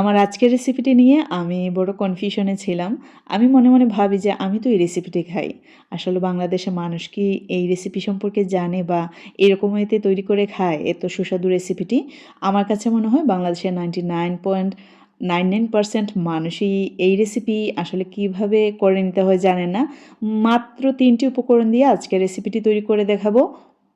আমার আজকের রেসিপিটি নিয়ে আমি বড় কনফিউশনে ছিলাম। আমি মনে মনে ভাবি যে আমি তো এই রেসিপিটি খাই। আসলে বাংলাদেশের মানুষ কি এই রেসিপি সম্পর্কে জানে বা এরকম এতে তৈরি করে খায়? এত সুস্বাদু রেসিপিটি আমার কাছে মনে হয় বাংলাদেশের ninety nine point nine nine percent মানুষই এই রেসিপি আসলে কীভাবে করে নিতে হয় জানে না। মাত্র তিনটি উপকরণ দিয়ে আজকে রেসিপিটি তৈরি করে দেখাবো।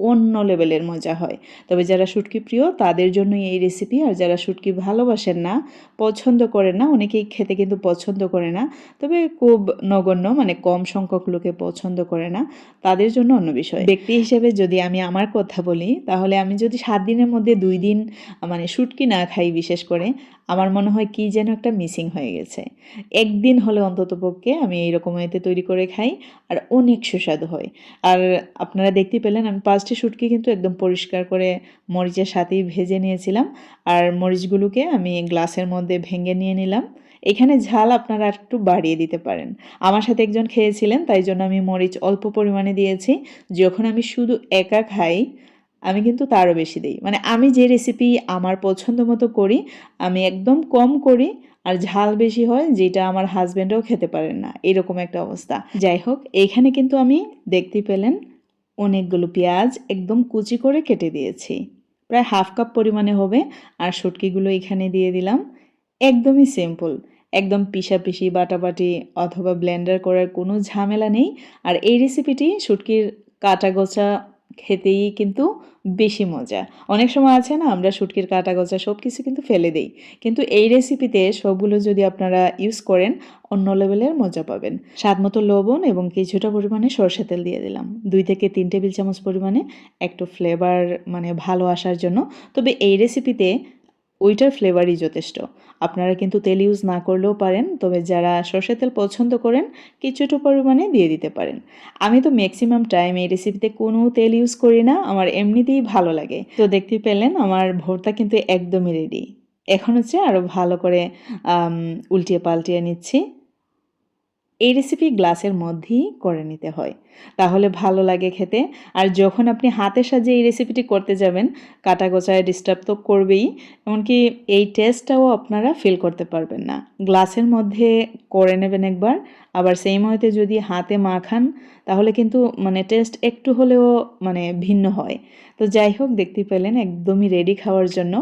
অন্য লেভেলের মজা হয়। তবে যারা শুটকি প্রিয়, তাদের জন্যই এই রেসিপি আর যারা শুটকি ভালোবাসেন না, পছন্দ করেন না, অনেকেই খেতে কিন্তু পছন্দ করে না, তবে খুব নগণ্য মানে কম সংখ্যক লোকে পছন্দ করে না, তাদের জন্য অন্য বিষয়। ব্যক্তি হিসেবে যদি আমি আমার কথা বলি, তাহলে আমি যদি সাত দিনের মধ্যে দুই দিন মানে শুটকি না খাই বিশেষ করে, আমার মনে হয় কি যেন একটা মিসিং হয়ে গেছে। একদিন হলে অন্তত পক্ষে আমি এইরকম এতে তৈরি করে খাই, আর অনেক সুস্বাদু হয়। আর আপনারা দেখতে পেলেন, আমি পাঁচটি শুটকি কিন্তু একদম পরিষ্কার করে মরিচের সাথেই ভেজে নিয়েছিলাম। আর মরিচগুলোকে আমি গ্লাসের মধ্যে ভেঙে নিয়ে নিলাম। এখানে ঝাল আপনারা একটু বাড়িয়ে দিতে পারেন। আমার সাথে একজন খেয়েছিলেন, তাই জন্য আমি মরিচ অল্প পরিমাণে দিয়েছি। যখন আমি শুধু একা খাই, আমি কিন্তু তারও বেশি দিই। মানে আমি যে রেসিপি আমার পছন্দ মতো করি, আমি একদম কম করি, আর ঝাল বেশি হয় যেটা আমার হাজব্যান্ডও খেতে পারেন না। এরকম একটা অবস্থা। যাই হোক এইখানে কিন্তু আমি দেখতে পেলেন অনেকগুলো পেঁয়াজ একদম কুচি করে কেটে দিয়েছি। প্রায় হাফ কাপ পরিমাণে হবে আর শুটকিগুলো এখানে দিয়ে দিলাম। একদমই সিম্পল, একদম পিসাপিসি বাটাবাটি অথবা ব্লেন্ডার করার কোনো ঝামেলা নেই। আর এই রেসিপিটি শুটকির কাটা গোছা খেতেই কিন্তু বেশি মজা। অনেক সময় আছে না, আমরা শুটকির, কাটা গোচা সব কিছু কিন্তু ফেলে দেই। কিন্তু এই রেসিপিতে সবগুলো যদি আপনারা ইউজ করেন, অন্য লেভেলের মজা পাবেন। স্বাদ মতো লবণ এবং কিছুটা পরিমাণে সর্ষে তেল দিয়ে দিলাম। দুই থেকে তিন টেবিল চামচ পরিমাণে একটু ফ্লেভার মানে ভালো আসার জন্য। তবে এই রেসিপিতে ওইটার ফ্লেভারই যথেষ্ট। আপনারা কিন্তু তেল ইউজ না করলেও পারেন, তবে যারা সর্ষের তেল পছন্দ করেন, কিছুটা পরিমাণে দিয়ে দিতে পারেন। আমি তো ম্যাক্সিমাম টাইম এই রেসিপিতে কোনো তেল ইউজ করি না, আমার এমনিতেই ভালো লাগে। তো দেখতে পেলেন, আমার ভর্তা কিন্তু একদমই রেডি এখন হচ্ছে আরও ভালো করে উল্টিয়ে পাল্টিয়ে নিচ্ছি। এই রেসিপি গ্লাসের মধ্যেই করে নিতে হয়। তাহলে ভালো লাগে খেতে। আর যখন আপনি হাতে সাজিয়ে এই রেসিপিটি করতে যাবেন, কাটা গোচায় ডিস্টার্ব তো করবেই, এমনকি এই টেস্টটাও আপনারা ফিল করতে পারবেন না। গ্লাসের মধ্যে করে নেবেন একবার। আবার সেই মহিতে যদি হাতে মাখান, তাহলে কিন্তু মানে টেস্ট একটু হলেও মানে ভিন্ন হয়। তো যাই হোক, দেখতে পেলেন একদমই রেডি খাওয়ার জন্য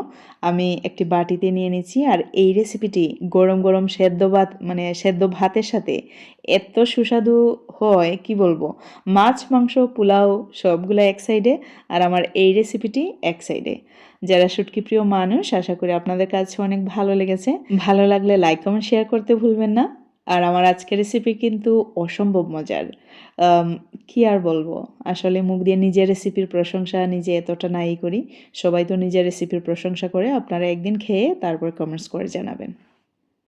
আমি একটি বাটিতে নিয়ে নিচ্ছি। আর এই রেসিপিটি গরম গরম সেদ্ধ ভাত মানে সেদ্ধ ভাতের সাথে এত সুস্বাদু হয়, কি বলব? মাছ, মাংস, পোলাও সবগুলো এক সাইডে আর আমার এই রেসিপিটি এক সাইডে যারা শুটকি প্রিয় মানুষ, আশা করি আপনাদের কাছে অনেক ভালো লেগেছে। ভালো লাগলে লাইক কমেন্ট শেয়ার করতে ভুলবেন না। আর আমার আজকের রেসিপি কিন্তু অসম্ভব মজার। কি আর বলব? আসলে মুখ দিয়ে নিজের রেসিপির প্রশংসা নিজে এতটা নাই করি। সবাই তো নিজের রেসিপির প্রশংসা করে, আপনারা একদিন খেয়ে তারপর কমেন্টস করে জানাবেন।